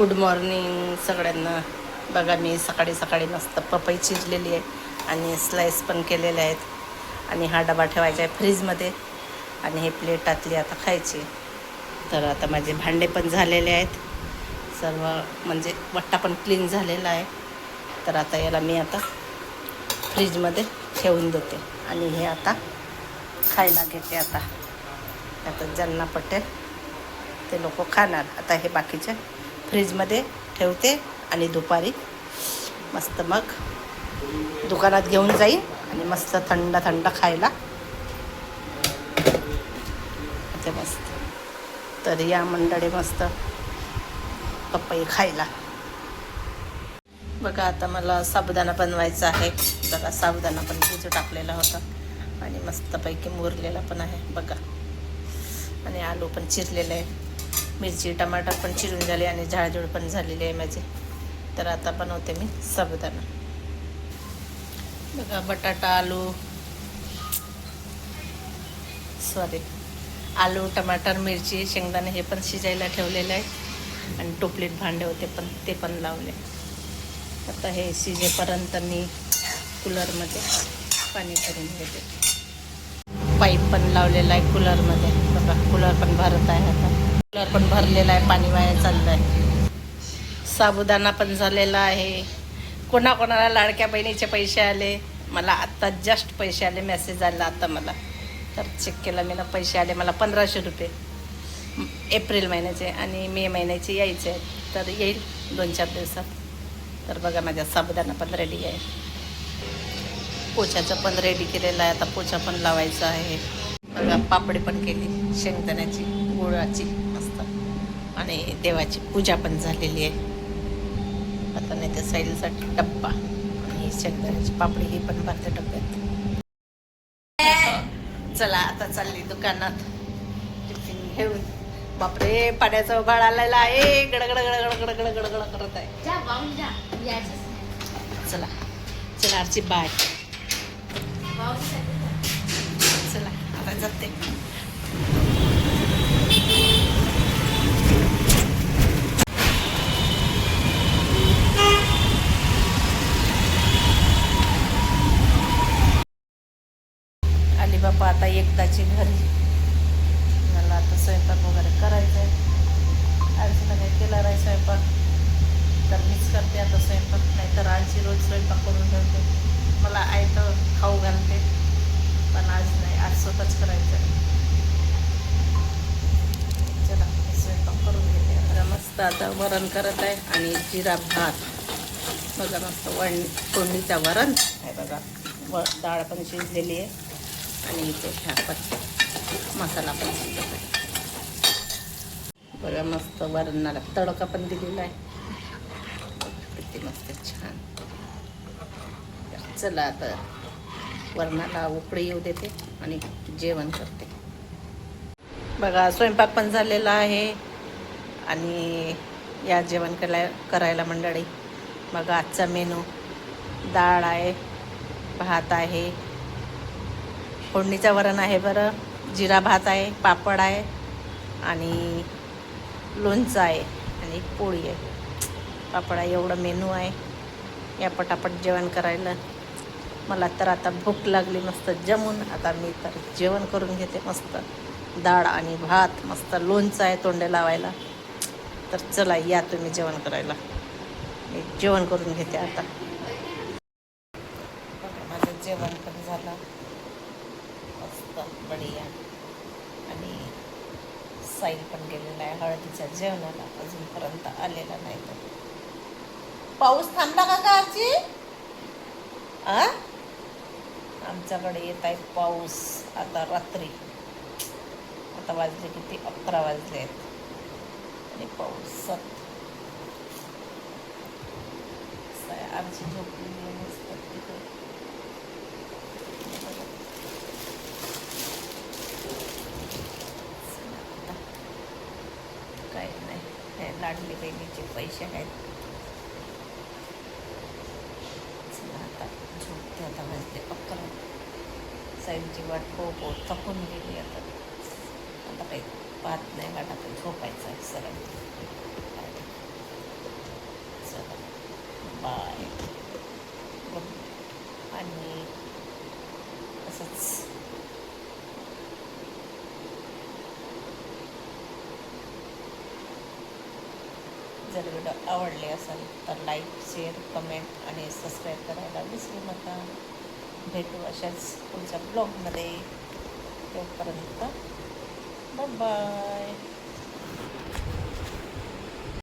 Good morning सगळ्यांना. बघा मी सकाळी सकाळी मस्त पपई चिरलेली आहे आणि स्लाईस पण केलेले आहेत. आणि हा डबा ठेवायचा आहे फ्रीजमध्ये आणि हे प्लेटातली आता खायची. तर आता माझे भांडे पण झालेले आहेत. सर्व म्हणजे वट्टा पण क्लीन झालेला आहे. तर आता याला मी आता फ्रीजमध्ये ठेवून देते. आणि हे आता खायला घेते आता. आता ज्यांना पटेल ते लोक खाणार. आता हे बाकीचे फ्रीजमध्ये ठेवते आणि दुपारी मस्त मग दुकानात घेऊन जाईन आणि मस्त थंड थंड खायला. ते मस्त. तर या मंडळी मस्त पपई खायला. बघा आता मला साबुदाणा बनवायचा आहे. बघा साबुदाणा पण भिजू टाकलेला होता. आणि मस्तपैकी मुरलेला पण आहे. बघा. आणि आलू पण चिरलेले आहे. मिरची टमाटर पण चिरून झाले आणि झाडझूड पण झालेली आहे माझी. तर आता बनवते मी साबुदाणा. बघा बटाटा आलू. सॉरी आलू टमाटर मिरची शेंगदाणे हे पण शिजायला ठेवलेले आहे आणि टोपलीत भांडे होते पण ते पण लावले. आता हे शिजेपर्यंत मी कूलरमध्ये पाणी करून घेते. पाईप पण लावलेला आहे कूलरमध्ये. बघा कूलर पण भरत आहे आता. कूलर पण भरलेला आहे पाणी वाया चाललं आहे साबुदाणा पण झालेला आहे. कोणाकोणाला लाडक्या बहिणीचे पैसे आले मला आत्ता जस्ट पैसे आले मेसेज आला आता मला. तर चेक केला मी ना पैसे आले मला पंधराशे रुपये. एप्रिल महिन्याचे आणि मे महिन्याचे यायचे आहेत. तर येईल दोन चार दिवसात. तर बघा माझ्या साबुदाणा पण रेडी आहे. पोछाचं पण रेडी केलेलं आहे. आता पोछा पण लावायचा आहे. बघा पापडी पण केली. शेंगदाण्याची गुळाची. आणि देवाची पूजा पण झालेली आहे. आता नाही त्या साईडसाठी डब्बा आणि शेंगदाण्याची पापडी ही पण भरते डब्यात. चला आता चालली दुकानात. टिफिन घेऊन. बापरे पाण्याचा उभाळ आलेला आहे. गडगड गडगड गडगड गडगड करत आहे चला चला आरची बाय. चला आता जाते. आली बापा आता एकदाची घरी. मला आता स्वयंपाक वगैरे करायचा आहे आजीला काही केला नाही स्वयंपाक. तर मीच करते आता स्वयंपाक. नाही तर आजी रोज स्वयंपाक करून ठेवते. मला आयतं खाऊ घालते. पण आज नाही आज स्वतःच करायचं आहे चला स्वयंपाक करून घेते आता. मस्त आता वरण करत आहे आणि जिरा भात. बघा मस्त वण फोडणीचा वरण. आहे बघा व डाळ पण शिजलेली आहे. आणि इथे ह्या पण मसाला पण शिजत आहे बघा मस्त वरणाला तडका पण दिलेला आहे. किती मस्त छान. चला आता वरणाला उकळी येऊ देते आणि जेवण करते. बघा स्वयंपाक पण झालेला आहे आणि या जेवण कराय करायला मंडळी बघा आजचा मेनू. डाळ आहे भात आहे फोडणीचं वरण आहे बरं. जिरा भात आहे पापड आहे आणि लोणचं आहे आणि एक पोळी आहे. पापड आहे एवढं मेनू आहे. या पटापट जेवण करायला. मला तर आता भूक लागली मस्त जमून. आता मी तर जेवण करून घेते मस्त. डाळ आणि भात मस्त लोणचं आहे तोंडे लावायला. तर चला या तुम्ही जेवण करायला. मी जेवण करून घेते आता बघा, माझं जेवण पण झालं मस्त बढिया. आणि साईल पण गेलेला आहे हळदीच्या जेवणाला. अजूनपर्यंत आलेला नाही तर पाऊस थांबला का का आजी? आ? आमच्याकडे येत आहे पाऊस आता रात्री. आता वाजले किती? अकरा वाजले आहेत. आणि पाऊस आमची झोपली मस्त तिकडे काढले बेबीचे पैसे आहेत. आता झोपते आता वाजते पक्कन साईडची वाट खूप थकून गेली आता. आता काही पाहत नाही वाटत झोपायचं सरळ. चला बाय. जर व्हिडिओ आवडले असेल तर लाईक शेअर कमेंट आणि सबस्क्राईब करायला विसरू नका. भेटू अशाच पुढच्या ब्लॉगमध्ये. तोपर्यंत बाय